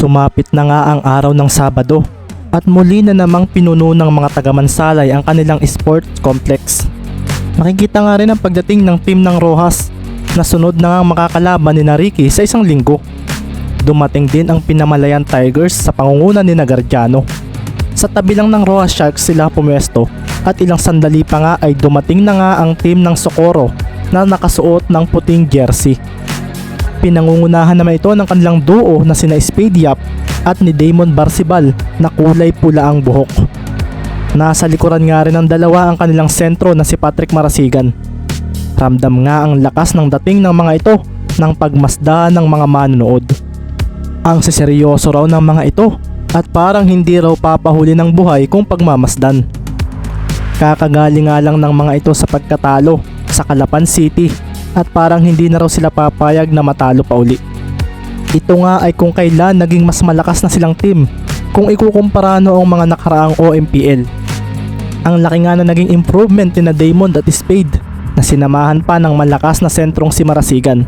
Sumapit na nga ang araw ng Sabado at muli na namang pinuno ng mga taga-Mansalay ang kanilang sport complex. Makikita nga rin ang pagdating ng team ng Rojas na sunod na nga makakalaban ni Ricky sa isang linggo. Dumating din ang Pinamalayan Tigers sa pangunguna ni Nagardiano. Sa tabi lang ng Rojas Sharks sila pumwesto at ilang sandali pa nga ay dumating na nga ang team ng Socorro na nakasuot ng puting jersey. Pinangungunahan naman ito ng kanilang duo na sina Spade Yap at ni Damon Barsibal na kulay pula ang buhok. Nasa likuran nga rin ng dalawa ang kanilang sentro na si Patrick Marasigan. Ramdam nga ang lakas ng dating ng mga ito ng pagmasda ng mga manonood. Ang seseryoso raw ng mga ito at parang hindi raw papahuli ng buhay kung pagmamasdan. Kakagaling nga lang ng mga ito sa pagkatalo sa Calapan City at parang hindi na raw sila papayag na matalo pa uli. Ito nga ay kung kailan naging mas malakas na silang team kung ikukumpara noong mga nakaraang OMPL. Ang laki nga na naging improvement ni na Damon at Spade na sinamahan pa ng malakas na sentrong si Marasigan.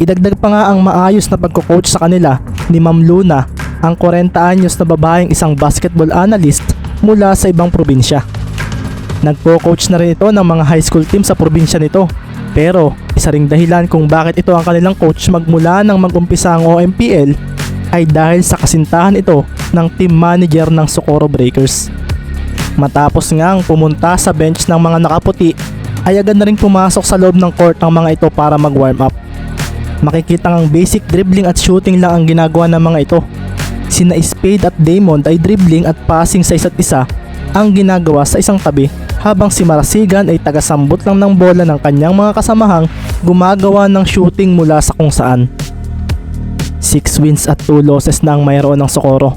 Idagdag pa nga ang maayos na pagko-coach sa kanila ni Ma'am Luna, ang 40 anyos na babaeng isang basketball analyst mula sa ibang probinsya. Nagpo-coach na rin ito ng mga high school team sa probinsya nito. Pero isa ring dahilan kung bakit ito ang kanilang coach magmula nang mag-umpisa ang OMPL ay dahil sa kasintahan ito ng team manager ng Socorro Breakers. Matapos nga ang pumunta sa bench ng mga nakaputi ay agad na rin pumasok sa loob ng court ang mga ito para mag-warm up. Makikita ang basic dribbling at shooting lang ang ginagawa ng mga ito. Sina Spade at Damon ay dribbling at passing sa isa't isa ang ginagawa sa isang tabi habang si Marasigan ay tagasambot lang ng bola ng kanyang mga kasamahang gumagawa ng shooting mula sa kung saan. 6 wins at 2 losses na ang mayroon ng Socorro.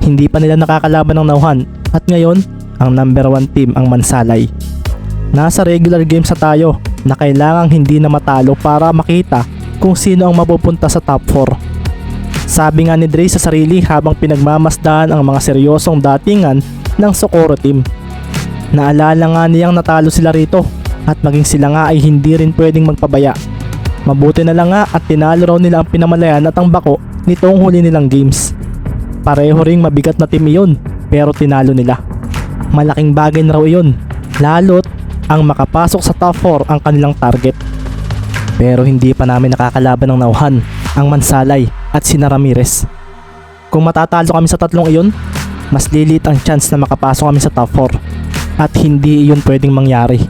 Hindi pa nila nakakalaban ng Nauhan at ngayon ang number 1 team ang Mansalay. Nasa regular games sa tayo na kailangang hindi na matalo para makita kung sino ang mapupunta sa top 4. Sabi nga ni Dre sa sarili habang pinagmamasdahan ang mga seryosong datingan ng Socorro team. Naalala nga niyang natalo sila rito at maging sila nga ay hindi rin pwedeng magpabaya. Mabuti na lang nga at tinalo raw nila ang pinamalayan at ang bako nitong huli nilang games. Pareho ring mabigat na team iyon pero tinalo nila. Malaking bagay na raw iyon lalo't ang makapasok sa top 4 ang kanilang target. Pero hindi pa namin nakakalaban ng nauhan ang Mansalay at sina Ramirez. Kung matatalo kami sa tatlong iyon, mas lilit ang chance na makapasok kami sa top 4 at hindi iyon pwedeng mangyari.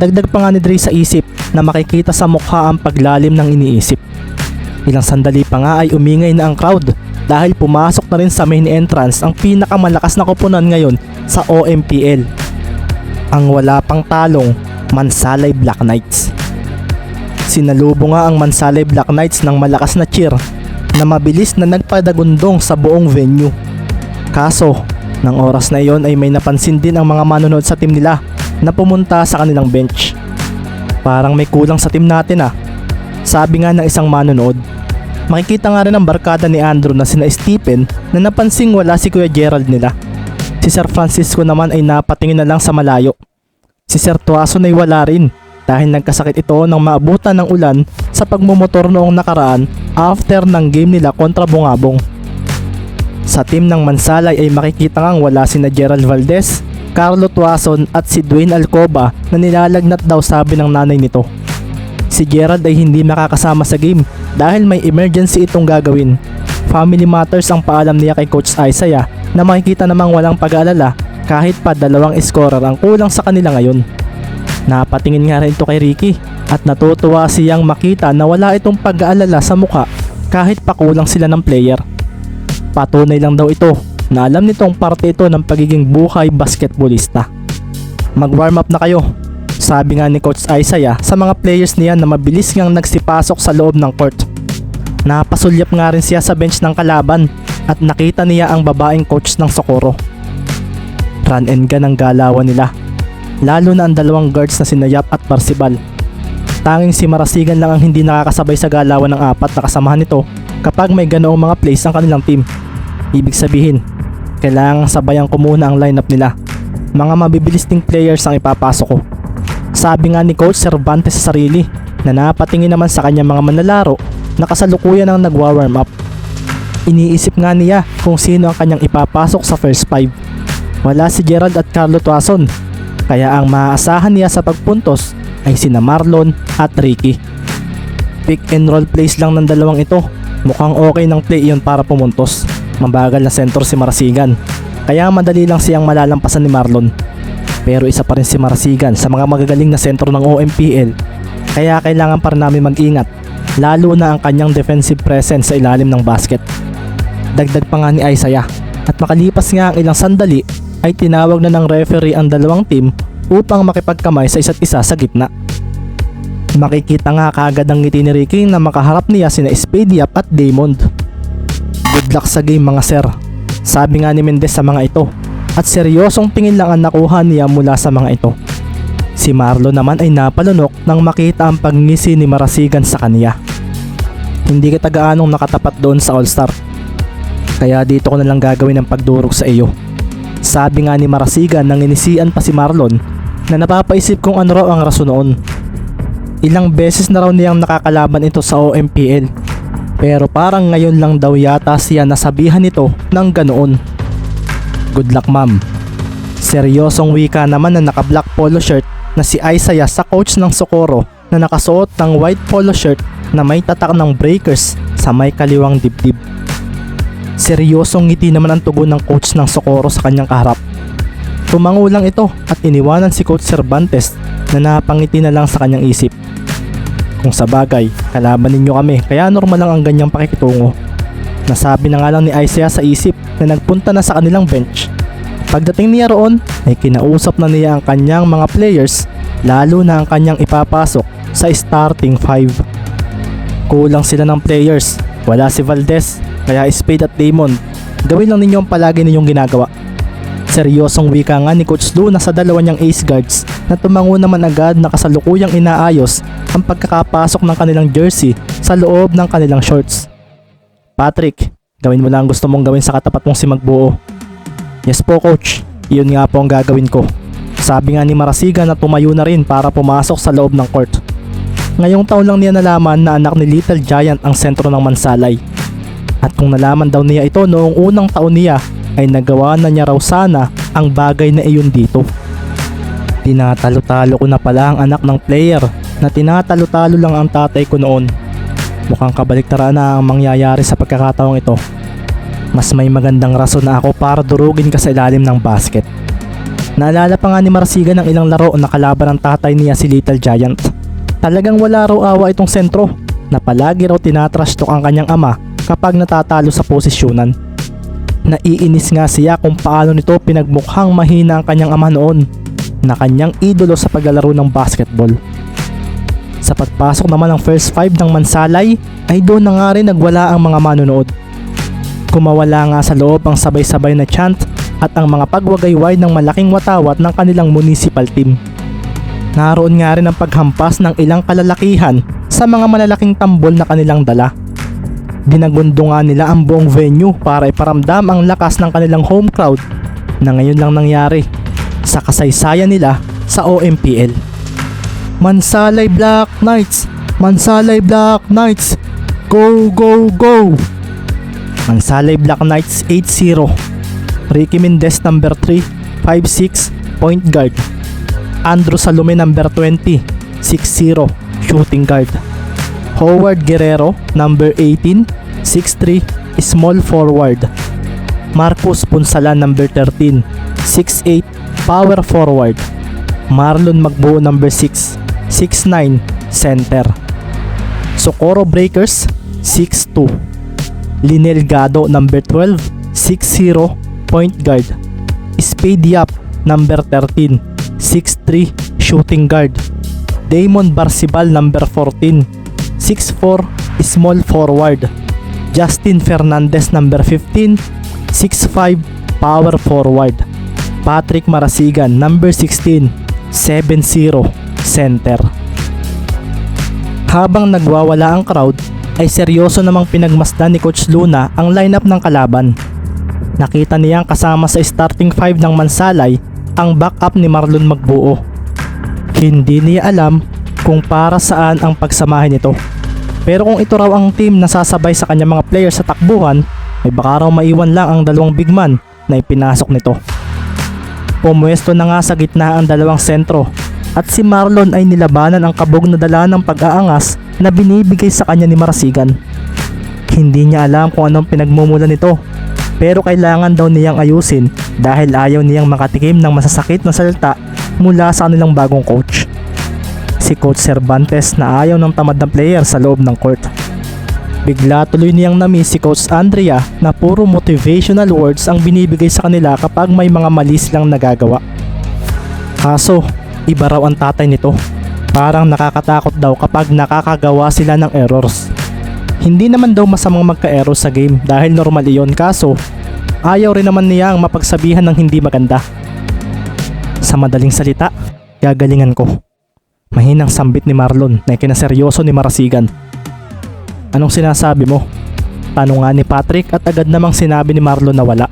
Dagdag pa nga ni Dre sa isip na makikita sa mukha ang paglalim ng iniisip. Ilang sandali pa nga ay umingay na ang crowd dahil pumasok na rin sa main entrance ang pinakamalakas na koponan ngayon sa OMPL. Ang wala pang talong Mansalay Black Knights. Sinalubo nga ang Mansalay Black Knights ng malakas na cheer na mabilis na nagpadagundong sa buong venue. Kaso, ng oras na iyon ay may napansin din ang mga manonood sa team nila na pumunta sa kanilang bench. Parang may kulang sa team natin ah. Sabi nga ng isang manonood. Makikita nga rin ang barkada ni Andrew na sina Stephen na napansing wala si Kuya Gerald nila. Si Sir Francisco naman ay napatingin na lang sa malayo. Si Sir Tuason ay wala rin dahil nagkasakit ito nang maabutan ng ulan sa pagmumotor noong nakaraan after ng game nila kontra Bungabong. Sa team ng Mansalay ay makikita ngang wala sina Gerald Valdez, Carlo Tuason at si Dwayne Alcoba na nilalagnat daw sabi ng nanay nito. Si Gerald ay hindi makakasama sa game dahil may emergency itong gagawin. Family matters ang paalam niya kay Coach Isaiah na makikita namang walang pag-aalala kahit pa dalawang scorer ang kulang sa kanila ngayon. Napatingin nga rin ito kay Ricky at natutuwa siyang makita na wala itong pag-aalala sa muka kahit pa kulang sila ng player. Patunay lang daw ito na alam nitong parte ito ng pagiging buhay basketballista. Mag-warm up na kayo. Sabi nga ni Coach Isaiah sa mga players niya na mabilis ngang nagsipasok sa loob ng court. Napasulyap nga rin siya sa bench ng kalaban at nakita niya ang babaeng coach ng Socorro. Run and gun ang galawan nila. Lalo na ang dalawang guards na sinayap at Parsibal. Tanging si Marasigan lang ang hindi nakakasabay sa galawan ng apat na kasamahan nito kapag may ganoong mga plays ang kanilang team. Ibig sabihin, kailangang sabayan ko muna ang lineup nila. Mga mabibilis ding players ang ipapasok ko. Sabi nga ni Coach Cervantes sa sarili na napatingin naman sa kanyang mga manlalaro na kasalukuyan ang nagwa-warm up. Iniisip nga niya kung sino ang kanyang ipapasok sa first five. Wala si Gerald at Carlo Tuason, kaya ang maaasahan niya sa pagpuntos ay sina Marlon at Ricky. Pick and roll plays lang ng dalawang ito. Mukhang okay ng play iyon para pumuntos. Mabagal na center si Marasigan. Kaya madali lang siyang malalampasan ni Marlon. Pero isa pa rin si Marasigan sa mga magagaling na sentro ng OMPL. Kaya kailangan pa rin namin mag-ingat. Lalo na ang kanyang defensive presence sa ilalim ng basket. Dagdag pa nga ni Isaiah. At makalipas nga ang ilang sandali ay tinawag na ng referee ang dalawang team upang makipagkamay sa isa't isa sa gitna. Makikita nga kagad ang ngiti ni Ricky na makaharap niya sina Spadiap at Damond. Good luck sa game mga sir. Sabi nga ni Mendez sa mga ito. At seryosong tingin lang ang nakuha niya mula sa mga ito. Si Marlo naman ay napalunok nang makita ang pagngisi ni Marasigan sa kanya. Hindi kita gaanong nakatapat doon sa All-Star. Kaya dito ko na lang gagawin ang pagdurog sa iyo. Sabi nga ni Marasigan nang inisian pa si Marlon na napapaisip kung ano raw ang rason noon. Ilang beses na raw niyang nakakalaban ito sa OMPL. Pero parang ngayon lang daw yata siya nasabihan nito ng ganoon. Good luck ma'am. Seryosong wika naman na naka-black polo shirt na si Isaiah sa coach ng Socorro na nakasuot ng white polo shirt na may tatak ng breakers sa may kaliwang dibdib. Seryosong ngiti naman ang tugon ng coach ng Socorro sa kanyang kaharap. Tumango lang ito at iniwanan si Coach Cervantes na napangiti na lang sa kanyang isip. Kung sa bagay, kalaban ninyo kami kaya normal lang ang ganyang pakikitungo. Nasabi na nga lang ni Isaiah sa isip na nagpunta na sa kanilang bench. Pagdating niya roon ay kinausap na niya ang kanyang mga players lalo na ang kanyang ipapasok sa starting 5. Kulang sila ng players. Wala si Valdez, kaya Spade at Damon. Gawin lang ninyo ang palagi ninyong ginagawa. Seryosong wika nga ni Coach Luna sa dalawa niyang ace guards na tumango naman agad na kasalukuyang inaayos ang pagkakapasok ng kanilang jersey sa loob ng kanilang shorts. Patrick, gawin mo lang ang gusto mong gawin sa katapat mong si Magbuo. Yes po coach, iyon nga po ang gagawin ko. Sabi nga ni Marasiga na tumayo na rin para pumasok sa loob ng court. Ngayong taon lang niya nalaman na anak ni Little Giant ang sentro ng Mansalay. At kung nalaman daw niya ito noong unang taon niya ay nagawa na niya raw sana ang bagay na iyon dito. Tinatalo-talo ko na pala ang anak ng player na tinatalo-talo lang ang tatay ko noon. Mukhang kabaliktaran na ang mangyayari sa pagkakataong ito. Mas may magandang rason na ako para durugin ka sa ilalim ng basket. Naalala pa nga ni Marsiga ng ilang laro na kalaban ng tatay niya si Little Giant. Talagang wala raw awa itong sentro na palagi raw tinatrash talk ang kanyang ama kapag natatalo sa posisyonan. Naiinis nga siya kung paano nito pinagmukhang mahina ang kanyang ama noon na kanyang idolo sa paglalaro ng basketball. Sa pagpasok naman ng first five ng Mansalay ay doon na nga rin nagwala ang mga manonood. Kumawala nga sa loob ang sabay-sabay na chant at ang mga pagwagayway ng malaking watawat ng kanilang municipal team. Naroon nga rin ang paghampas ng ilang kalalakihan sa mga malalaking tambol na kanilang dala. Dinagundo nga nila ang buong venue para iparamdam ang lakas ng kanilang home crowd na ngayon lang nangyari sa kasaysayan nila sa OMPL. Mansalay Black Knights! Mansalay Black Knights! Go, go, go! Mansalay Black Knights 8-0 Ricky Mendez number 3 5-6 point guard. Andrew Salome number 20 6-0 shooting guard. Howard Guerrero number 18 6-3 small forward. Marcos Punsalan number 13 6'8 power forward. Marlon Magbuo number 6 6'9 center. Socorro Breakers 6'2 Linel Gado number 12 6'0 point guard. Spade Yap number 13 6'3 shooting guard. Damon Barsibal number 14 6'4 small forward. Justin Fernandez number 15 6'5 power forward. Patrick Marasigan number 16 7'0 center Habang nagwawala ang crowd ay seryoso namang pinagmasdan ni Coach Luna ang lineup ng kalaban. Nakita niyang kasama sa starting 5 ng Mansalay ang backup ni Marlon Magbuo. Hindi niya alam kung para saan ang pagsamahin nito. Pero kung ito raw ang team na sasabay sa kanyang mga players sa takbuhan, ay baka raw maiwan lang ang dalawang big man na ipinasok nito. Pumwesto na nga sa gitna ang dalawang sentro at si Marlon ay nilabanan ang kabog na dala ng pag-aangas na binibigay sa kanya ni Marasigan. Hindi niya alam kung anong pinagmumula nito pero kailangan daw niyang ayusin dahil ayaw niyang makatikim ng masasakit na salita mula sa kanilang bagong coach. Si Coach Cervantes na ayaw ng tamad na player sa loob ng court. Bigla tuloy niyang namiss si Coach Andrea na puro motivational words ang binibigay sa kanila kapag may mga mali silang nagagawa. Kaso, iba raw ang tatay nito. Parang nakakatakot daw kapag nakakagawa sila ng errors. Hindi naman daw masamang magka-error sa game dahil normal iyon kaso ayaw rin naman niya ang mapagsabihan ng hindi maganda. Sa madaling salita, gagalingan ko. Mahinang sambit ni Marlon na kinaseryoso ni Marasigan. Anong sinasabi mo? Tanong nga ni Patrick at agad namang sinabi ni Marlon na wala.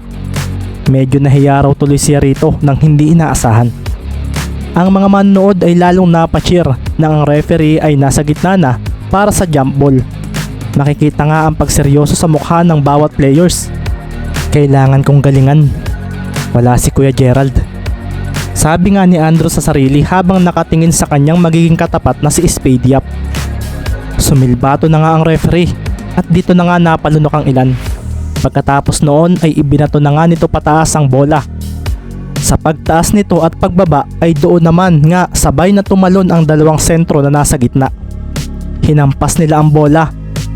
Medyo nahiya raw tuloy siya rito nang hindi inaasahan. Ang mga manonood ay lalong napacheer na ang referee ay nasa gitna na para sa jump ball. Makikita nga ang pagseryoso sa mukha ng bawat players. Kailangan kong galingan. Wala si Kuya Gerald. Sabi nga ni Andrew sa sarili habang nakatingin sa kanyang magiging katapat na si Spade Yap. Sumilbato na nga ang referee at dito na nga napalunok ang ilan. Pagkatapos noon ay ibinato na nga nito pataas ang bola. Sa pagtaas nito at pagbaba ay doon naman nga sabay na tumalon ang dalawang sentro na nasa gitna. Hinampas nila ang bola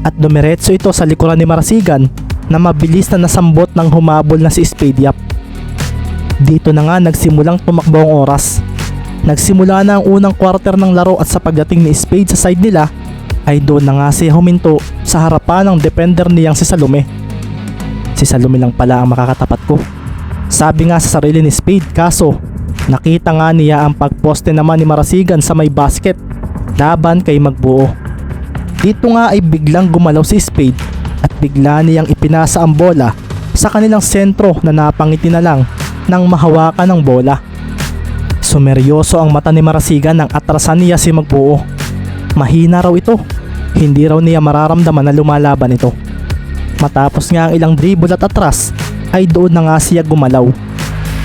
at dumiretso ito sa likuran ni Marasigan na mabilis na nasambot ng humabol na si Spade Yap. Dito na nga nagsimulang tumakbo ang oras. Nagsimula na ang unang quarter ng laro at sa pagdating ni Spade sa side nila ay doon na nga siya huminto sa harapan ng defender niyang si Salome. Si Salome lang pala ang makakatapat ko. Sabi nga sa sarili ni Spade kaso nakita nga niya ang pagposte naman ni Marasigan sa may basket laban kay Magbuo. Dito nga ay biglang gumalaw si Spade at bigla niyang ipinasa ang bola sa kanilang sentro na napangiti na lang nang mahawakan ng bola. Sumeryoso ang mata ni Marasigan nang atrasan niya si Magbuo. Mahina raw ito. Hindi raw niya mararamdaman na lumalaban ito. Matapos nga ang ilang dribble at atras ay doon na nga siya gumalaw.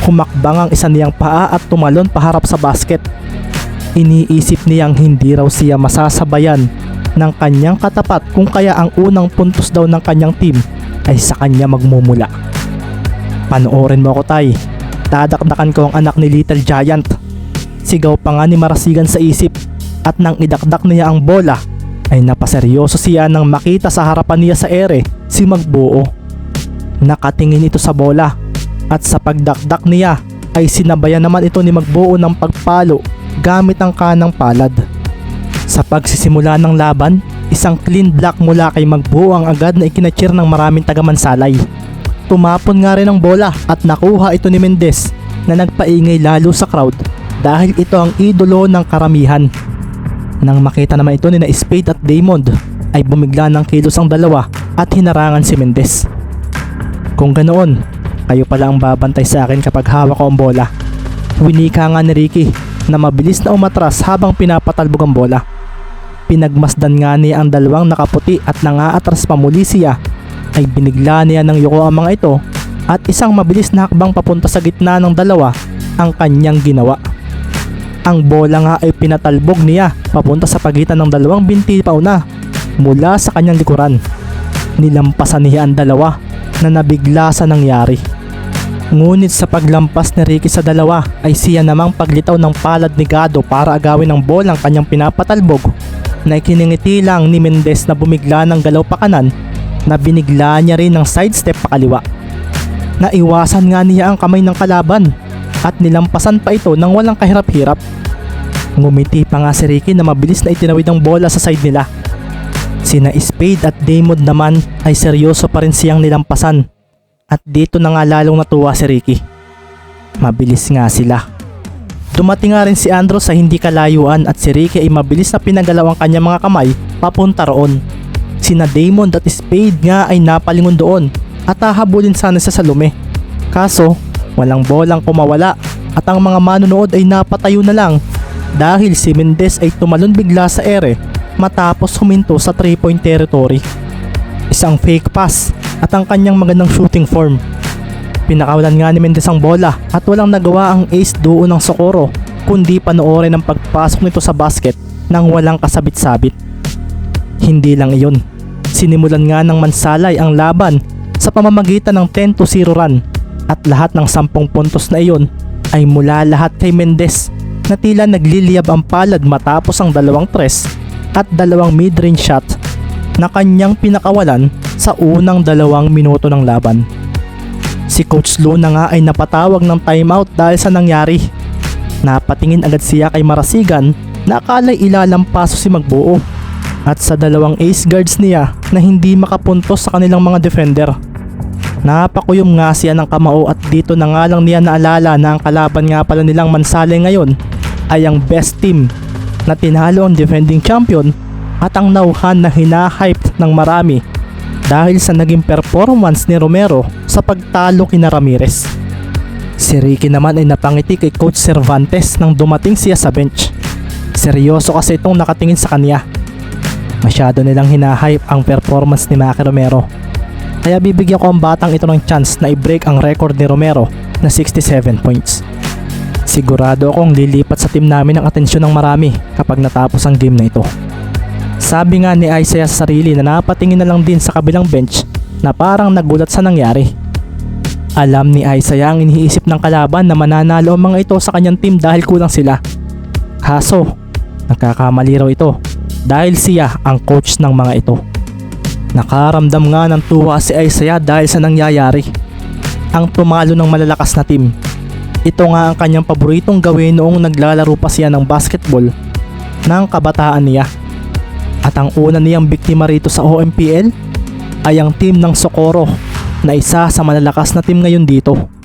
Humakbang ang isa niyang paa at tumalon paharap sa basket. Iniisip niyang hindi raw siya masasabayan ng kanyang katapat kung kaya ang unang puntos daw ng kanyang team ay sa kanya magmumula. Panoorin mo ako tay. Dadakdakan ko ang anak ni Little Giant. Sigaw pa nga ni Marasigan sa isip at nang idakdak niya ang bola ay napaseryoso siya nang makita sa harapan niya sa ere si Magbuo. Nakatingin ito sa bola at sa pagdakdak niya ay sinabayan naman ito ni Magbuo ng pagpalo gamit ang kanang palad. Sa pagsisimula ng laban, isang clean block mula kay Magbuo ang agad na ikinachir ng maraming tagamansalay. Tumapon nga rin ang bola at nakuha ito ni Mendez na nagpaingay lalo sa crowd dahil ito ang idolo ng karamihan. Nang makita naman ito ni na Spade at Damond ay bumigla ng kilos ang dalawa at hinarangan si Mendez. Kung ganoon, kayo pala ang babantay sa akin kapag hawak ko ang bola. Winika nga ni Ricky na mabilis na umatras habang pinapatalbog ang bola. Pinagmasdan nga niya ang dalawang nakaputi at nangaatras pa muli siya ay binigla niya ng yuko ang mga ito at isang mabilis na hakbang papunta sa gitna ng dalawa ang kanyang ginawa. Ang bola nga ay pinatalbog niya papunta sa pagitan ng dalawang binti pauna mula sa kanyang likuran. Nilampasan niya ang dalawa na nabigla sa nangyari. Ngunit sa paglampas ni Ricky sa dalawa ay siya namang paglitaw ng palad ni Gado para agawin ng ang kanyang pinapatalbog na ikiningiti lang ni Mendez na bumigla ng galaw pa kanan na binigla niya rin ng sidestep pa kaliwa. Naiwasan nga niya ang kamay ng kalaban at nilampasan pa ito nang walang kahirap-hirap. Ngumiti pa nga si Ricky na mabilis na itinawid ang bola sa side nila. Sina Spade at Damon naman ay seryoso pa rin siyang nilampasan at dito na nga lalong natuwa si Ricky. Mabilis nga sila. Dumating nga rin si Andrew sa hindi kalayuan at si Ricky ay mabilis na pinagalaw ang kanyang mga kamay papunta roon. Sina Damon at Spade nga ay napalingon doon at hahabulin sana sa Salome. Kaso, walang bolang kumawala at ang mga manonood ay napatayo na lang dahil si Mendez ay tumalon bigla sa ere matapos huminto sa 3 point territory. Isang fake pass at ang kanyang magandang shooting form. Pinakawalan nga ni Mendez ang bola at walang nagawa ang ace duo ng Socorro kundi panoorin ang pagpasok nito sa basket nang walang kasabit-sabit. Hindi lang iyon. Sinimulan nga ng Mansalay ang laban sa pamamagitan ng 10 to 0 run at lahat ng 10 puntos na iyon ay mula lahat kay Mendez na tila nagliliyab ang palad matapos ang dalawang tres at dalawang mid-range shot na kanyang pinakawalan sa unang dalawang minuto ng laban. Si Coach Luna nga ay napatawag ng timeout dahil sa nangyari. Napatingin agad siya kay Marasigan na akala'y ilalampaso si Magbuo at sa dalawang ace guards niya na hindi makapuntos sa kanilang mga defender. Napakuyom nga siya ng kamao at dito na nga lang niya naalala na ang kalaban nga pala nilang Mansale ngayon ay ang best team na tinalo ang defending champion at ang nauhan na hinahype ng marami dahil sa naging performance ni Romero sa pagtalo kina Ramirez. Si Ricky naman ay napangiti kay Coach Cervantes nang dumating siya sa bench. Seryoso kasi itong nakatingin sa kanya. Masyado nilang hinahype ang performance ni Maki Romero. Kaya bibigyan ko ang batang ito ng chance na i-break ang record ni Romero na 67 points. Sigurado akong lilipat sa team namin ang atensyon ng marami kapag natapos ang game na ito. Sabi nga ni Isaiah sa sarili na napatingin na lang din sa kabilang bench na parang nagulat sa nangyari. Alam ni Isaiah ang iniisip ng kalaban na mananalo ang mga ito sa kanyang team dahil kulang sila. Kaso, nagkakamali raw ito dahil siya ang coach ng mga ito. Nakaramdam nga ng tuwa si Isaiah dahil sa nangyayari. Ang tumalo ng malalakas na team. Ito nga ang kanyang paboritong gawin noong naglalaro pa siya ng basketball ng kabataan niya. At ang una niyang biktima rito sa OMPL ay ang team ng Socorro na isa sa malalakas na team ngayon dito.